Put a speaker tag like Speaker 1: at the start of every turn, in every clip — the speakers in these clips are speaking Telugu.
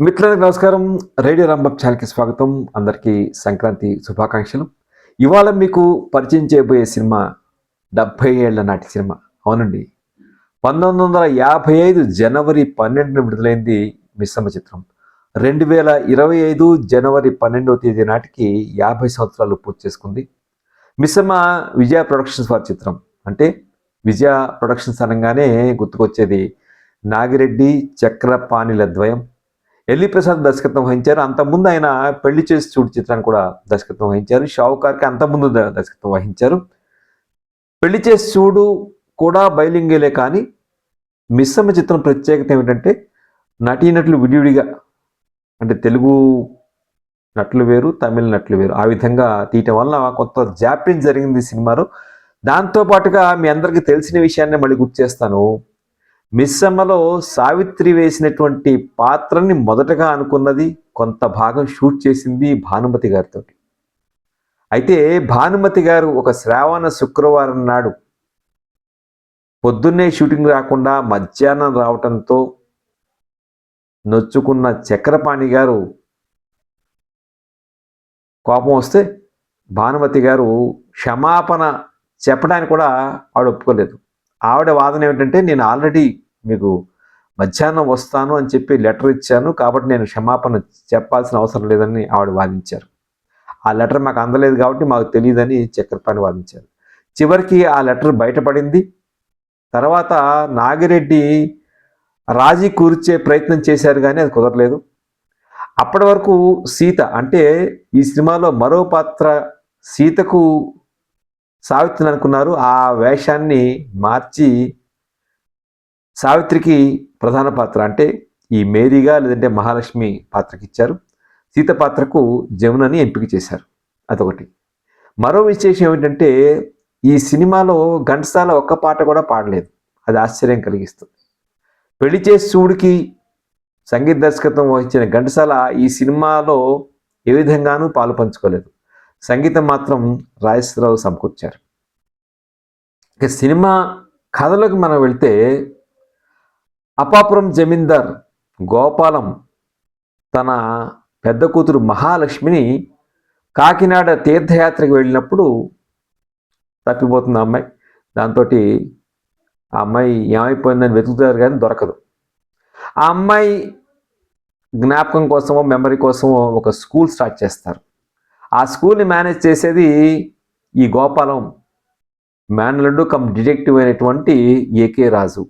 Speaker 1: మిత్రులకు నమస్కారం. రేడియో రాంబాబ్ ఛానల్కి స్వాగతం. అందరికీ సంక్రాంతి శుభాకాంక్షలు. ఇవాళ మీకు పరిచయం చేయబోయే సినిమా డెబ్భై ఏళ్ళ నాటి సినిమా. అవునండి. పంతొమ్మిది వందల యాభై ఐదు జనవరి పన్నెండున విడుదలైంది మిశ్రమ చిత్రం. రెండు వేల ఇరవై ఐదు జనవరి పన్నెండవ తేదీ నాటికి యాభై సంవత్సరాలు పూర్తి చేసుకుంది. మిశ్రమ విజయ ప్రొడక్షన్స్ వారి చిత్రం. అంటే విజయ ప్రొడక్షన్స్ అనగానే గుర్తుకొచ్చేది నాగిరెడ్డి చక్రపాణిల ద్వయం. ఎల్లి ప్రసాద్ దర్శకత్వం వహించారు. అంతకుముందు ఆయన పెళ్ళి చేసి చూడు చిత్రాన్ని కూడా దర్శకత్వం వహించారు. షావుకార్కి అంతకుముందు దర్శకత్వం వహించారు. పెళ్ళి చేసి చూడు కూడా బయలింగేలే కానీ మిస్సమ్మ చిత్రం ప్రత్యేకత ఏమిటంటే నటీనటులు విడివిడిగా అంటే తెలుగు నటులు వేరు తమిళ నటులు వేరు. ఆ విధంగా తీయటం వల్ల కొంత జాప్యం జరిగింది ఈ సినిమాలో. దాంతోపాటుగా మీ అందరికీ తెలిసిన విషయాన్ని మళ్ళీ గుర్తు చేస్తాను. మిస్సమ్మలో సావిత్రి వేసినటువంటి పాత్రని మొదటగా అనుకున్నది కొంత భాగం షూట్ చేసింది భానుమతి గారితో. అయితే భానుమతి గారు ఒక శ్రావణ శుక్రవారం నాడు పొద్దున్నే షూటింగ్ రాకుండా మధ్యాహ్నం రావటంతో నొచ్చుకున్న చక్రపాణి గారు కోపం వస్తే భానుమతి గారు క్షమాపణ చెప్పడానికి కూడా ఆవిడ ఒప్పుకోలేదు. ఆవిడ వాదన ఏమిటంటే నేను ఆల్రెడీ మీకు మధ్యాహ్నం వస్తాను అని చెప్పి లెటర్ ఇచ్చాను. కాబట్టి నేను క్షమాపణ చెప్పాల్సిన అవసరం లేదని ఆవిడ వాదించారు. ఆ లెటర్ మాకు అందలేదు కాబట్టి మాకు తెలియదని చక్రపాణి వాదించారు. చివరికి ఆ లెటర్ బయటపడింది. తర్వాత నాగిరెడ్డి రాజీ కూర్చే ప్రయత్నం చేశారు కానీ అది కుదరలేదు. అప్పటి వరకు సీత అంటే ఈ సినిమాలో మరో పాత్ర సీతకు సావిత్రిని అనుకున్నారు ఆ వేషాన్ని మార్చి సావిత్రికి ప్రధాన పాత్ర అంటే ఈ మేరీగా లేదంటే మహాలక్ష్మి పాత్రకి ఇచ్చారు సీత పాత్రకు జమునని ఎంపిక చేశారు. అదొకటి. మరో విశేషం ఏమిటంటే ఈ సినిమాలో ఘంటసాల ఒక్క పాట కూడా పాడలేదు. అది ఆశ్చర్యం కలిగిస్తుంది. పెళ్ళి చేసుడికి సంగీత దర్శకత్వం వహించిన ఘంటసాల ఈ సినిమాలో ఏ విధంగానూ పాలు పంచుకోలేదు. సంగీతం మాత్రం రాజేశ్వరరావు సమకూర్చారు. ఇక సినిమా కథలోకి మనం వెళ్తే అపాపురం జమీందార్ గోపాలం తన పెద్ద కూతురు మహాలక్ష్మిని కాకినాడ తీర్థయాత్రకు వెళ్ళినప్పుడు తప్పిపోతుంది అమ్మాయి. దాంతో ఆ అమ్మాయి ఏమైపోయిందని వెతుకుతారు కానీ దొరకదు. ఆ అమ్మాయి జ్ఞాపకం కోసమో మెమరీ కోసమో ఒక స్కూల్ స్టార్ట్ చేస్తారు. ఆ స్కూల్ని మేనేజ్ చేసేది ఈ గోపాలం. మేనలుడు కమ్ డిటెక్టివ్ అయినటువంటి ఏకే రాజు.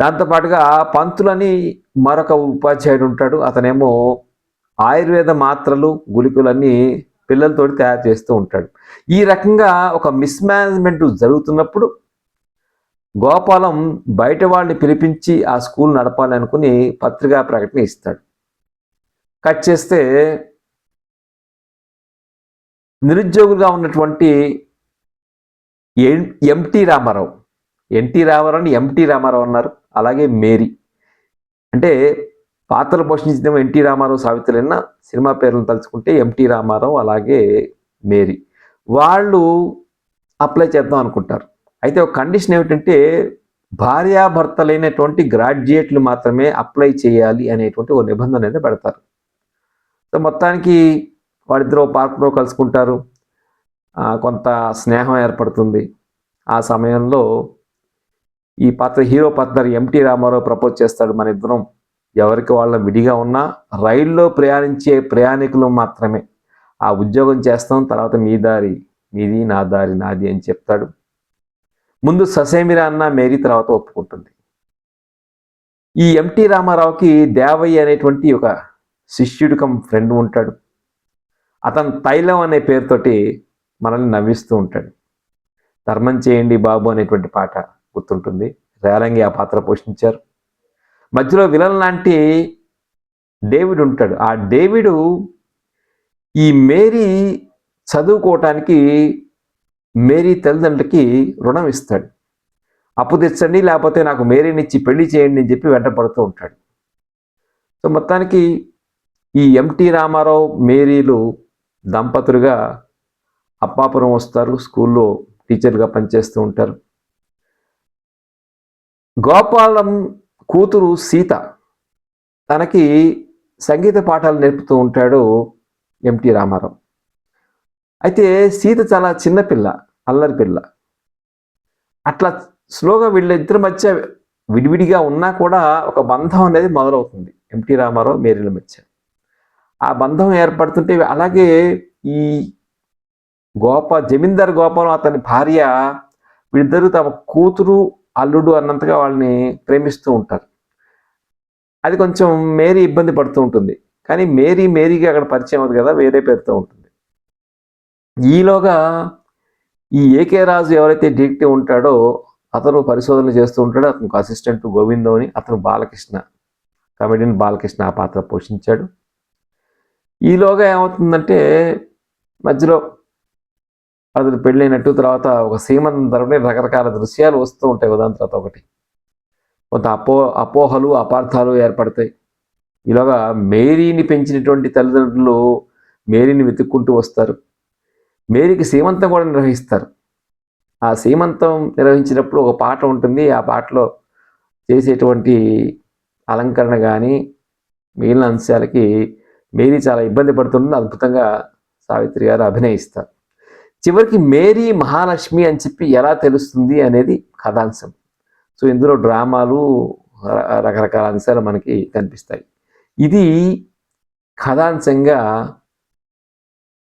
Speaker 1: దాంతోపాటుగా పంతులని మరొక ఉపాధ్యాయుడు ఉంటాడు. అతనేమో ఆయుర్వేద మాత్రలు గుళికలన్నీ పిల్లలతోటి తయారు చేస్తూ ఉంటాడు. ఈ రకంగా ఒక మిస్మేనేజ్మెంట్ జరుగుతున్నప్పుడు గోపాలం బయట వాళ్ళని పిలిపించి ఆ స్కూల్ నడపాలనుకుని పత్రికా ప్రకటన ఇస్తాడు. కట్ చేస్తే నిరుద్యోగులుగా ఉన్నటువంటి ఎన్ ఎంటి రామారావు. ఎన్టీ రామారావు అని ఎంటి రామారావు అన్నారు. అలాగే మేరీ. అంటే పాత్రలు పోషించిన ఎన్టీ రామారావు సావిత్రులైన సినిమా పేర్లను తలుచుకుంటే ఎంటి రామారావు అలాగే మేరీ. వాళ్ళు అప్లై చేద్దాం అనుకుంటారు. అయితే ఒక కండిషన్ ఏమిటంటే భార్యాభర్తలైనటువంటి గ్రాడ్యుయేట్లు మాత్రమే అప్లై చేయాలి అనేటువంటి ఒక నిబంధన అయితే పెడతారు. సో మొత్తానికి వాళ్ళిద్దరూ పార్క్లో కలుసుకుంటారు. కొంత స్నేహం ఏర్పడుతుంది. ఆ సమయంలో ఈ పాత్ర హీరో పాత్ర ఎంటీ రామారావు ప్రపోజ్ చేస్తాడు మన ఇద్దరం. ఎవరికి వాళ్ళ విడిగా ఉన్నా రైల్లో ప్రయాణించే ప్రయాణికులు మాత్రమే. ఆ ఉద్యోగం చేస్తాం తర్వాత మీ దారి మీది నా దారి నాది అని చెప్తాడు. ముందు ససేమిరా అన్న మేరీ తర్వాత ఒప్పుకుంటుంది. ఈ ఎంటీ రామారావుకి దేవయ్య అనేటువంటి ఒక శిష్యుడు ఫ్రెండ్ ఉంటాడు. అతను తైలం అనే పేరుతోటి మనల్ని నవ్విస్తూ ఉంటాడు. ధర్మం చేయండి బాబు అనేటువంటి పాట గుర్తుంటుంది. రేలంగి ఆ పాత్ర పోషించారు. మధ్యలో విలన్ లాంటి డేవిడ్ ఉంటాడు. ఆ డేవిడు ఈ మేరీ చదువుకోవటానికి మేరీ తల్లిదండ్రులకి రుణం ఇస్తాడు. అప్పు తెచ్చండి లేకపోతే నాకు మేరీనిచ్చి పెళ్ళి చేయండి అని చెప్పి వెంటపడుతూ ఉంటాడు. సో మొత్తానికి ఈ ఎంటీ రామారావు మేరీలు దంపతులుగా అప్పాపురం వస్తారు స్కూల్లో టీచర్గా పనిచేస్తూ ఉంటారు. గోపాలం కూతురు సీత తనకి సంగీత పాఠాలు నేర్పుతూ ఉంటాడు ఎంటి రామారావు. అయితే సీత చాలా చిన్న పిల్ల అల్లరి పిల్ల. అట్లా స్లోగా వీళ్ళిద్దరి మధ్య విడివిడిగా ఉన్నా కూడా ఒక బంధం అనేది మొదలవుతుంది ఎంటి రామారావు మేరీల మధ్య. ఆ బంధం ఏర్పడుతుంటే అలాగే ఈ గోప జమీందార్ గోపాలం అతని భార్య వీళ్ళిద్దరూ తమ కూతురు అల్లుడు అన్నంతగా వాళ్ళని ప్రేమిస్తూ ఉంటారు. అది కొంచెం మేరీ ఇబ్బంది పడుతూ ఉంటుంది. కానీ మేరీ మేరీకి అక్కడ పరిచయం అవుతుంది కదా వేరే పేరుతో ఉంటుంది. ఈలోగా ఈ ఏకే రాజు ఎవరైతే డిటెక్టివ్ ఉంటాడో అతను పరిశోధనలు చేస్తూ ఉంటాడు అతనికి అసిస్టెంట్ గోవిందో అని అతను బాలకృష్ణ కమెడియన్ బాలకృష్ణ ఆ పాత్ర పోషించాడు. ఈలోగా ఏమవుతుందంటే మధ్యలో అతను పెళ్ళైనట్టు తర్వాత ఒక సీమంతం తరపున రకరకాల దృశ్యాలు వస్తూ ఉంటాయి ఉదాహరణ తర్వాత ఒకటి. కొంత అపో అపోహలు అపార్థాలు ఏర్పడతాయి. ఈలోగా మేరీని పెంచినటువంటి తల్లిదండ్రులు మేరీని వెతుక్కుంటూ వస్తారు. మేరీకి సీమంతం కూడా నిర్వహిస్తారు. ఆ సీమంతం నిర్వహించినప్పుడు ఒక పాట ఉంటుంది. ఆ పాటలో చేసేటువంటి అలంకరణ కానీ మిగిలిన అంశాలకి మేరీ చాలా ఇబ్బంది పడుతుందని అద్భుతంగా సావిత్రి గారు అభినయిస్తారు. చివరికి మేరీ మహాలక్ష్మి అని చెప్పి ఎలా తెలుస్తుంది అనేది కథాంశం. సో ఇందులో డ్రామాలు రకరకాల అంశాలు మనకి కనిపిస్తాయి. ఇది కథాంశంగా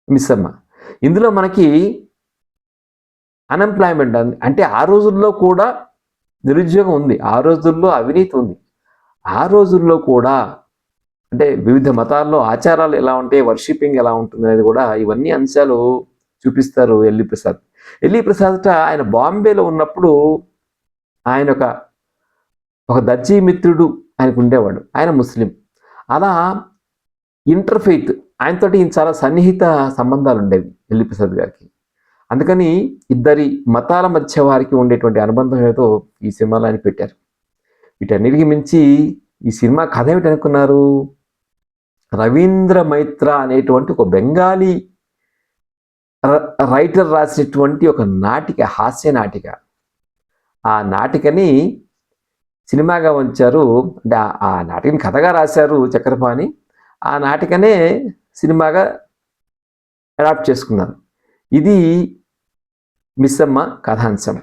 Speaker 1: మిస్సమ్మ ఇందులో మనకి అన్ఎంప్లాయ్మెంట్ అంటే ఆ రోజుల్లో కూడా నిరుద్యోగం ఉంది. ఆ రోజుల్లో అవినీతి ఉంది. ఆ రోజుల్లో కూడా అంటే వివిధ మతాల్లో ఆచారాలు ఎలా ఉంటాయి వర్షిపింగ్ ఎలా ఉంటుంది అనేది కూడా ఇవన్నీ అంశాలు చూపిస్తారు ఎల్లి ప్రసాద్. ఎల్లి ప్రసాద్ ఆయన బాంబేలో ఉన్నప్పుడు ఆయన ఒక ఒక దర్జీ మిత్రుడు ఆయనకు ఉండేవాడు. ఆయన ముస్లిం. అలా ఇంటర్ఫెయిత్ ఆయనతోటి ఈయన చాలా సన్నిహిత సంబంధాలు ఉండేవి ఎల్లి ప్రసాద్ గారికి. అందుకని ఇద్దరి మతాల మధ్య వారికి ఉండేటువంటి అనుబంధం ఏదో ఈ సినిమాలో ఆయన పెట్టారు. వీటన్నిటికి మించి ఈ సినిమా కథ ఏమిటి అనుకున్నారు? రవీంద్ర మైత్ర అనేటువంటి ఒక బెంగాలీ రైటర్ రాసినటువంటి ఒక నాటిక హాస్య నాటిక. ఆ నాటికని సినిమాగా ఉంచారు. అంటే ఆ- ఆ నాటికని కథగా రాశారు చక్రపాణి. ఆ నాటికనే సినిమాగా అడాప్ట్ చేసుకున్నారు. ఇది మిస్సమ్మ కథాంశం.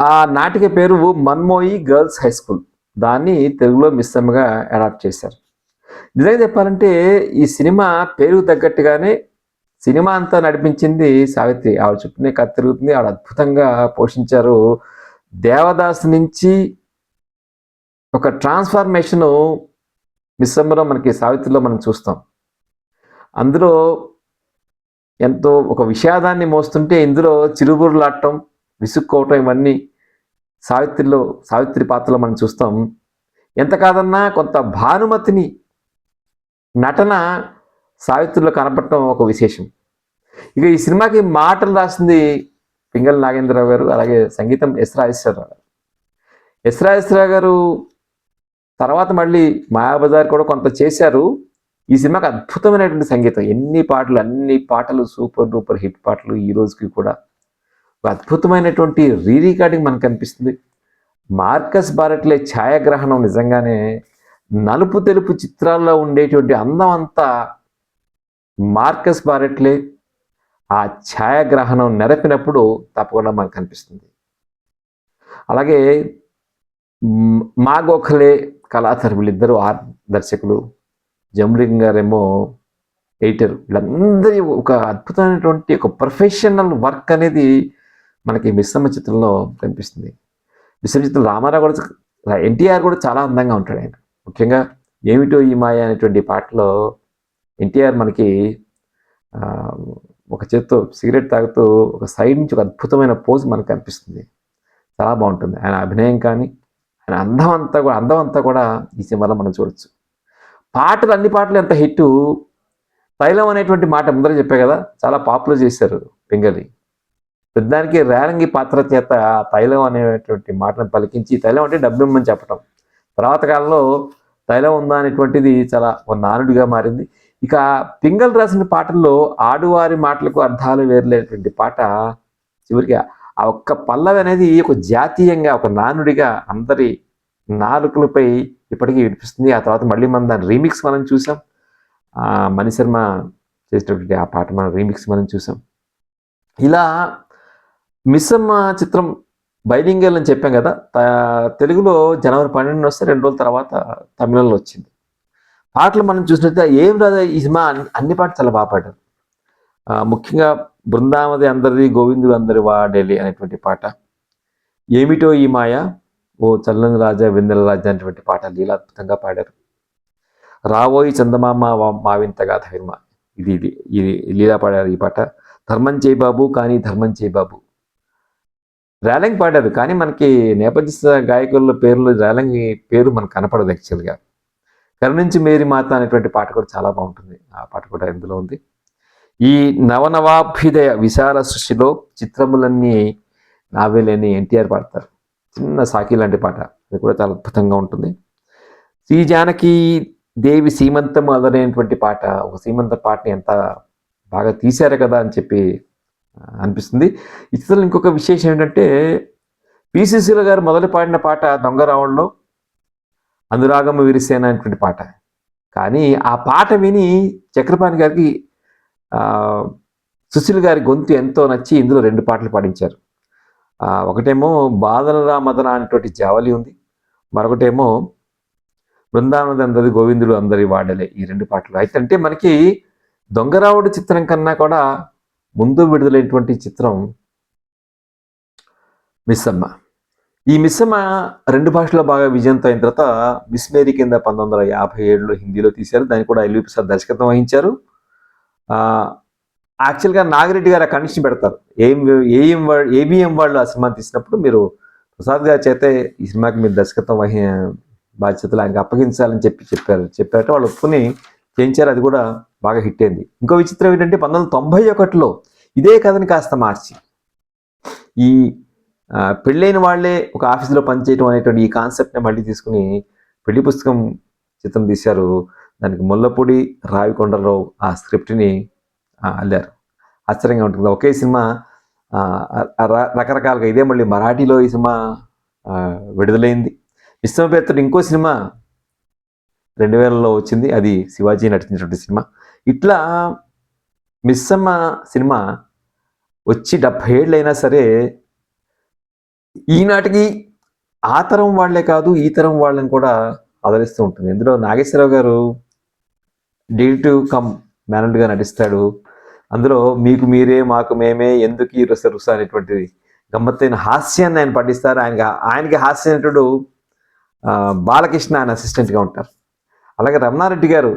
Speaker 1: ఆ నాటిక పేరు మన్మోయి గర్ల్స్ హై స్కూల్. దాన్ని తెలుగులో మిస్సమ్మగా అడాప్ట్ చేశారు. నిజంగా చెప్పాలంటే ఈ సినిమా పేరు తగ్గట్టుగానే సినిమా అంతా నడిపించింది సావిత్రి. ఆవిడ చుట్టూనే కథ తిరుగుతుంది. ఆవిడ అద్భుతంగా పోషించారు. దేవదాస్ నుంచి ఒక ట్రాన్స్ఫార్మేషన్ మిస్సమ్మలో మనకి సావిత్రిలో మనం చూస్తాం. అందులో ఎంతో ఒక విషాదాన్ని మోస్తుంటే ఇందులో చిరుబురులాడటం విసుక్కోవటం ఇవన్నీ సావిత్రిలో సావిత్రి పాత్రలో మనం చూస్తాం ఎంత కాదన్నా కొంత భానుమతిని నటన సావిత్రిలో కనపడటం ఒక విశేషం. ఇక ఈ సినిమాకి మాటలు రాసింది పింగళ నాగేంద్రరావు గారు అలాగే సంగీతం ఎస్ రాజేశ్వరరావు గారు. ఎస్ రాజేశ్వరరావు గారు తర్వాత మళ్ళీ మాయాబజార్ కూడా కొంత చేశారు. ఈ సినిమాకి అద్భుతమైనటువంటి సంగీతం. ఎన్ని పాటలు అన్ని పాటలు సూపర్ డూపర్ హిట్ పాటలు ఈ రోజుకి కూడా. అద్భుతమైనటువంటి రీ రికార్డింగ్ మనకు కనిపిస్తుంది. మార్కస్ బారట్లే ఛాయాగ్రహణం నిజంగానే నలుపు తెలుపు చిత్రాల్లో ఉండేటువంటి అందం అంతా మార్కస్ బారెట్లే ఆ ఛాయాగ్రహణం నెరపినప్పుడు తప్పకుండా మనకు కనిపిస్తుంది. అలాగే మా గోఖలే కళాధర్ వీళ్ళిద్దరూ ఆర్ దర్శకులు జమ్లింగ్ గారేమో ఎయిటర్ వీళ్ళందరి ఒక అద్భుతమైనటువంటి ఒక ప్రొఫెషనల్ వర్క్ అనేది మనకి మిశ్రమ చిత్రంలో కనిపిస్తుంది. మిశ్రమ చిత్రం రామారావు కూడా ఎన్టీఆర్ కూడా చాలా అందంగా ఉంటాడు ఆయన. ముఖ్యంగా ఏమిటో ఈ మాయ అనేటువంటి పాటలో ఎన్టీఆర్ మనకి ఒక చేత్తో సిగరెట్ తాగుతూ ఒక సైడ్ నుంచి ఒక అద్భుతమైన పోజ్ మనకు కనిపిస్తుంది. చాలా బాగుంటుంది. ఆయన అభినయం కానీ ఆయన అందం అంతా కూడా అందం అంతా కూడా ఈ సినిమాలో మనం చూడొచ్చు. పాటలు అన్ని పాటలు ఎంత హిట్ తైలం అనేటువంటి మాట ముందర చెప్పే కదా చాలా పాపులర్ చేశారు పింగళి యుద్ధానికి రేలంగి పాత్ర చేత తైలం అనేటువంటి మాటను పలికించి తైలం అంటే డబ్బు ఇమ్మని చెప్పటం. తర్వాత కాలంలో తైలం ఉందా అనేటువంటిది చాలా ఒక నానుడిగా మారింది. ఇక పింగల్ రాసిన పాటల్లో ఆడువారి మాటలకు అర్థాలు వేరులేనటువంటి పాట చివరికి ఆ ఒక్క పల్లవి అనేది ఒక జాతీయంగా ఒక నానుడిగా అందరి నాలుకలపై ఇప్పటికీ వినిపిస్తుంది. ఆ తర్వాత మళ్ళీ మనం దాని రీమిక్స్ మనం చూసాం. మణిశర్మ చేసినటువంటి ఆ పాట మనం రీమిక్స్ మనం చూసాం. ఇలా మిస్సమ్మ చిత్రం బైలింగల్ అని చెప్పాం కదా తెలుగులో జనవరి పన్నెండున వస్తే రెండు రోజుల తర్వాత తమిళంలో వచ్చింది. పాటలు మనం చూసినట్లయితే ఏం రాదా ఈ సినిమా అన్ని- పాటలు చాలా బాగా పాడారు. ముఖ్యంగా బృందావతి అందరిది గోవిందుడు అందరి వాడేలి అనేటువంటి పాట ఏమిటో ఈ మాయ ఓ చల్లని రాజా వెన్నెల రాజా అనేటువంటి పాట లీలా అద్భుతంగా పాడారు. రావోయి చందమామ వా- మావింత గాథ ఇది ఇది ఇది లీలా పాడారు ఈ పాట. ధర్మం చేయి బాబు కానీ ధర్మం చేయి బాబు. ర్యాలింగ్ పాడారు కానీ మనకి నేపథ్య గాయకుల పేర్లు ర్యాలింగ్ పేరు మనకు కనపడదు యాక్చువల్గా. కరుణించి మేరీ మాత అనేటువంటి పాట కూడా చాలా బాగుంటుంది. ఆ పాట కూడా ఇందులో ఉంది. ఈ నవనవాభ్యుదయ విశాల సృష్టిలో చిత్రములన్నీ నావేలేని ఎన్టీఆర్ పాడతారు. చిన్న సాకి లాంటి పాట. అది కూడా చాలా అద్భుతంగా ఉంటుంది. శ్రీ జానకి దేవి సీమంతం అదనేటువంటి పాట. ఒక సీమంత పాటని ఎంత బాగా తీశారు కదా అని చెప్పి అనిపిస్తుంది. ఇతరులు ఇంకొక విశేషం ఏంటంటే పిసిసిల గారు మొదలు పాడిన పాట దొంగ రావణంలో అనురాగము విరిసేన అనేటువంటి పాట. కానీ ఆ పాట విని చక్రపాణి గారికి సుశీల్ గారి గొంతు ఎంతో నచ్చి ఇందులో రెండు పాటలు పాడించారు. ఒకటేమో బాదలరా మదన అనేటువంటి జావలి ఉంది. మరొకటేమో బృందానంద అందరి గోవిందుడు అందరి వాడలే ఈ రెండు పాటలు. అయితే అంటే మనకి దొంగరావుడు చిత్రం కన్నా కూడా ముందు విడుదలైనటువంటి చిత్రం మిస్సమ్మ. ఈ మిస్సమ్మ రెండు భాషల్లో బాగా విజయంతో అయిన తర్వాత మిస్మేరీ కింద పంతొమ్మిది వందల యాభై ఏడులో హిందీలో తీశారు. దాన్ని కూడా ఎల్వి ప్రసాద్ దర్శకత్వం వహించారు. యాక్చువల్గా నాగిరెడ్డి గారు కండిషన్ పెడతారు. ఏం ఏఎం వాళ్ళు ఏబిఎం వాళ్ళు ఆ సినిమా తీసినప్పుడు మీరు ప్రసాద్ గారి చేతే ఈ సినిమాకి మీరు దర్శకత్వం వహి బాధ్యతలు ఆయనకి అప్పగించాలని చెప్పి చెప్పారు. చెప్పారంటే వాళ్ళు ఒప్పుకుని చేయించారు. అది కూడా బాగా హిట్ అయింది. ఇంకో విచిత్రం ఏంటంటే పంతొమ్మిది వందల తొంభై ఒకటిలో ఇదే కథని కాస్త మార్చి. ఈ పెళ్ళైన వాళ్ళే ఒక ఆఫీసులో పనిచేయడం అనేటువంటి ఈ కాన్సెప్ట్ని మళ్ళీ తీసుకుని పెళ్ళి పుస్తకం చిత్రం తీశారు. దానికి ముల్లపూడి రావికొండరావు ఆ స్క్రిప్ట్ని అల్లారు. ఆశ్చర్యంగా ఉంటుంది. ఒకే సినిమా రకరకాలుగా ఇదే మళ్ళీ మరాఠీలో ఈ సినిమా విడుదలైంది. విశ్వపేత్రుడు ఇంకో సినిమా రెండు వేలలో వచ్చింది. అది శివాజీ నటించినటువంటి సినిమా. ఇట్లా మిస్సమ్మ సినిమా వచ్చి డెబ్భై ఏళ్ళైనా అయినా సరే ఈనాటికి ఆ తరం వాళ్ళే కాదు ఈ తరం వాళ్ళని కూడా ఆదరిస్తూ ఉంటుంది. ఇందులో నాగేశ్వరరావు గారు డిటివ్ కమ్ మేనల్గా నటిస్తాడు. అందులో మీకు మీరే మాకు మేమే ఎందుకు ఈ రుస రుస అనేటువంటిది గమ్మత్తైన హాస్యాన్ని ఆయన పండిస్తారు. ఆయనకి ఆయనకి హాస్యనటుడు బాలకృష్ణ ఆయన అసిస్టెంట్గా ఉంటారు. అలాగే రమణారెడ్డి గారు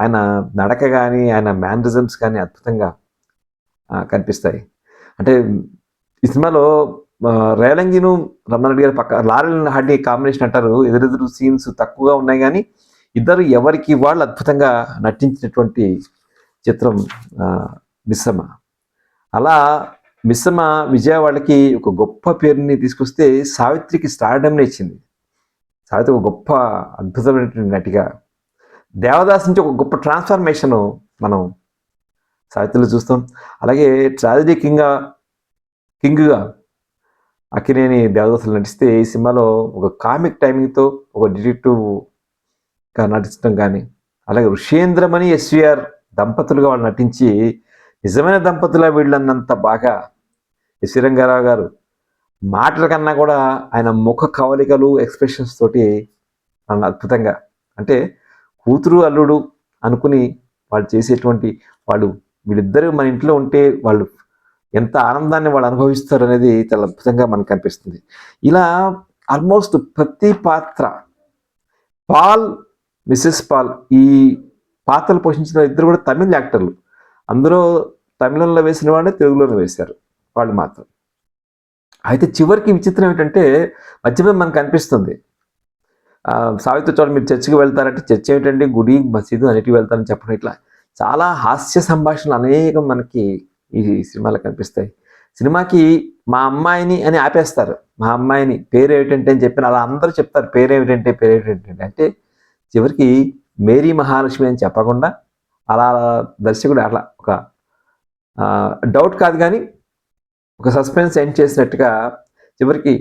Speaker 1: ఆయన నడక కానీ ఆయన మ్యానరిజమ్స్ కానీ అద్భుతంగా కనిపిస్తాయి. అంటే ఈ సినిమాలో రేలంగిను రమణారెడ్డి గారు పక్క లారెల్ హార్డీ కాంబినేషన్ అంటారు. ఎదురెదురు సీన్స్ తక్కువగా ఉన్నాయి కానీ ఇద్దరు ఎవరికి వాళ్ళు అద్భుతంగా నటించినటువంటి చిత్రం మిశ్రమ మిస్సమ్మ. అలా మిస్సమ్మ విజయవాడకి ఒక గొప్ప పేరుని తీసుకొస్తే సావిత్రికి స్టార్డమ్ని ఇచ్చింది. సావిత్రి ఒక గొప్ప అద్భుతమైనటువంటి నటిగా దేవదాస్ నుంచి ఒక గొప్ప ట్రాన్స్ఫర్మేషన్ మనం సాహిత్యంలో చూస్తాం. అలాగే ట్రాజడీ కింగ్గా కింగ్గా అక్కినేని దేవదాసులు నటిస్తే ఈ సినిమాలో ఒక కామిక్ టైమింగ్తో ఒక డిటెక్టివ్గా నటించడం కానీ అలాగే ఋషేంద్రమణి ఎస్విఆర్ దంపతులుగా వాళ్ళు నటించి నిజమైన దంపతుల వీళ్ళన్నంత బాగా ఎస్వి రంగారావు గారు మాటల కన్నా కూడా ఆయన ముఖ కవలికలు ఎక్స్ప్రెషన్స్ తోటి నన్ను అద్భుతంగా అంటే కూతురు అల్లుడు అనుకుని వాళ్ళు చేసేటువంటి వాళ్ళు వీళ్ళిద్దరూ మన ఇంట్లో ఉంటే వాళ్ళు ఎంత ఆనందాన్ని వాళ్ళు అనుభవిస్తారు అనేది చాలా అద్భుతంగా మనకు కనిపిస్తుంది ఇలా ఆల్మోస్ట్ ప్రతి పాత్ర పాల్ మిస్సెస్ పాల్ ఈ పాత్రలు పోషించిన ఇద్దరు కూడా తమిళ యాక్టర్లు. అందరూ తమిళంలో వేసిన వాళ్ళే తెలుగులోనే వేశారు వాళ్ళు మాత్రం. అయితే చివరికి విచిత్రం ఏంటంటే మధ్యలో మనకు అనిపిస్తుంది సావిత్రి చోట మీరు చర్చికి వెళ్తారంటే చర్చ్ ఏమిటండి? గుడి మసీదు అన్నిటికి వెళ్తారని చెప్పడం ఇట్లా. చాలా హాస్య సంభాషణలు అనేకం మనకి ఈ సినిమాలో కనిపిస్తాయి. సినిమాకి మా అమ్మాయిని అని ఆపేస్తారు. మా అమ్మాయిని పేరు ఏమిటంటే అని చెప్పిన అలా అందరూ చెప్తారు. పేరు ఏమిటంటే పేరు ఏమిటంటే అంటే చివరికి మేరీ మహాలక్ష్మి అని చెప్పకుండా అలా దర్శకుడు అట్లా ఒక డౌట్ కాదు కానీ ఒక సస్పెన్స్ ఎండ్ చేసినట్టుగా చివరికి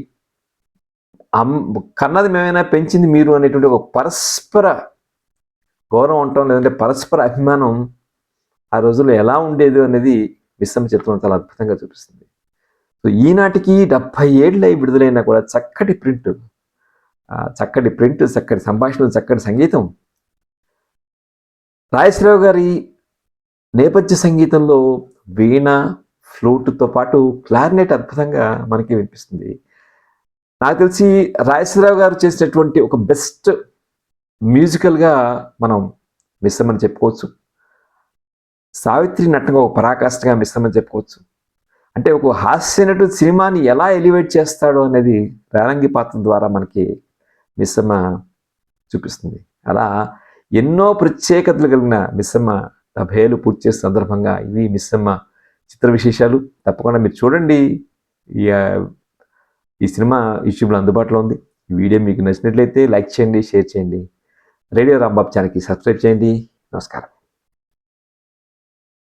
Speaker 1: అమ్ కన్నది మేమైనా పెంచింది మీరు అనేటువంటి ఒక పరస్పర గౌరవం ఉండటం లేదంటే పరస్పర అభిమానం ఆ రోజుల్లో ఎలా ఉండేది అనేది విశ్రమ చిత్రం చాలా అద్భుతంగా చూపిస్తుంది. సో ఈనాటికి డెబ్భై ఏళ్ళై విడుదలైనా కూడా చక్కటి ప్రింట్ చక్కటి ప్రింట్ చక్కటి సంభాషణలు చక్కటి సంగీతం. రాజశ్రావు గారి నేపథ్య సంగీతంలో వీణ ఫ్లూట్తో పాటు క్లారినెట్ అద్భుతంగా మనకి వినిపిస్తుంది. నాకు తెలిసి రాయశ్రావు గారు చేసినటువంటి ఒక బెస్ట్ మ్యూజికల్గా మనం మిశ్రమని చెప్పుకోవచ్చు. సావిత్రి నటనగా ఒక పరాకాష్ఠగా మిశ్రమని చెప్పుకోవచ్చు. అంటే ఒక హాస్య నటుడు సినిమాని ఎలా ఎలివేట్ చేస్తాడో అనేది రేలంగి పాత్ర ద్వారా మనకి మిశ్రమ చూపిస్తుంది. అలా ఎన్నో ప్రత్యేకతలు కలిగిన మిశ్రమ డభేలు పూర్తి చేసిన సందర్భంగా ఇవి మిశ్రమ చిత్ర విశేషాలు. తప్పకుండా మీరు చూడండి. ఈ ఈ సినిమా యూట్యూబ్లో అందుబాటులో ఉంది. ఈ వీడియో మీకు నచ్చినట్లయితే లైక్ చేయండి షేర్ చేయండి. రేడియో రాంబాబు ఛానల్కి సబ్స్క్రైబ్ చేయండి. నమస్కారం.